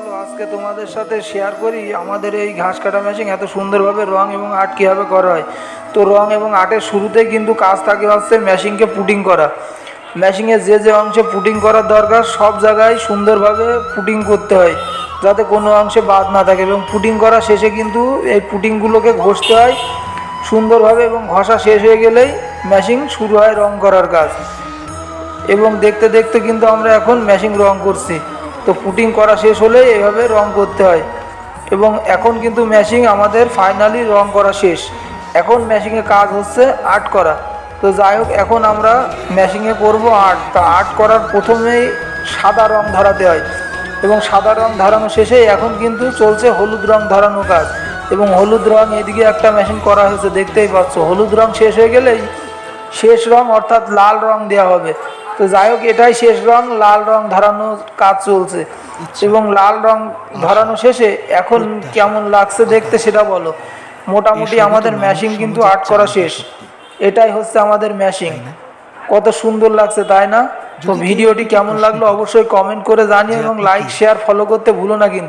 চলো, আজকে তোমাদের সাথে শেয়ার করি। আমাদের এই ঘাস কাটা মেশিন এত সুন্দরভাবে রং এবং আর্ট কীভাবে করা হয়। তো রং এবং আর্টের শুরুতেই কিন্তু কাজ থাকে হচ্ছে মেশিনকে পুটিং করা। মেশিনে যে যে অংশে পুটিং করার দরকার, সব জায়গায় সুন্দরভাবে পুটিং করতে হয়, যাতে কোনো অংশে বাদ না থাকে। এবং পুটিং করা শেষে কিন্তু এই পুটিংগুলোকে ঘষতে হয় সুন্দরভাবে এবং ঘষা শেষ হয়ে গেলেই মেশিন শুরু হয় রং করার কাজ। এবং দেখতে দেখতে কিন্তু আমরা এখন মেশিন রং করছি। তো পুটিং করা শেষ হলে এভাবে রং করতে হয়। এবং এখন কিন্তু মেশিন আমাদের ফাইনালি রং করা শেষ। এখন মেশিনে কাজ হচ্ছে আর্ট করা। তো যাই হোক, এখন আমরা মেশিনে করব আর্ট তা আর্ট করার প্রথমেই সাদা রং ধরাতে হয়। এবং সাদা রং ধরানো শেষে এখন কিন্তু চলছে হলুদ রং ধরানো কাজ। এবং হলুদ রং এদিকে একটা মেশিন করা হয়েছে, দেখতেই পাচ্ছ। হলুদ রং শেষ হয়ে গেলেই শেষ রং অর্থাৎ লাল রং দেওয়া হবে। তো যাই হোক এটাই শেষ রং লাল রং ধরানোর কাজ চলছে। এবং লাল রং ধরানো শেষে এখন কেমন লাগছে দেখতে সেটা বলো। মোটামুটি আমাদের ম্যাশিং কিন্তু আর্ট করা শেষ। এটাই হচ্ছে আমাদের ম্যাশিং কত সুন্দর লাগছে তাই না? তো ভিডিওটি কেমন লাগল অবশ্যই কমেন্ট করে জানিও এবং লাইক শেয়ার ফলো করতে ভুলো না কিন্তু।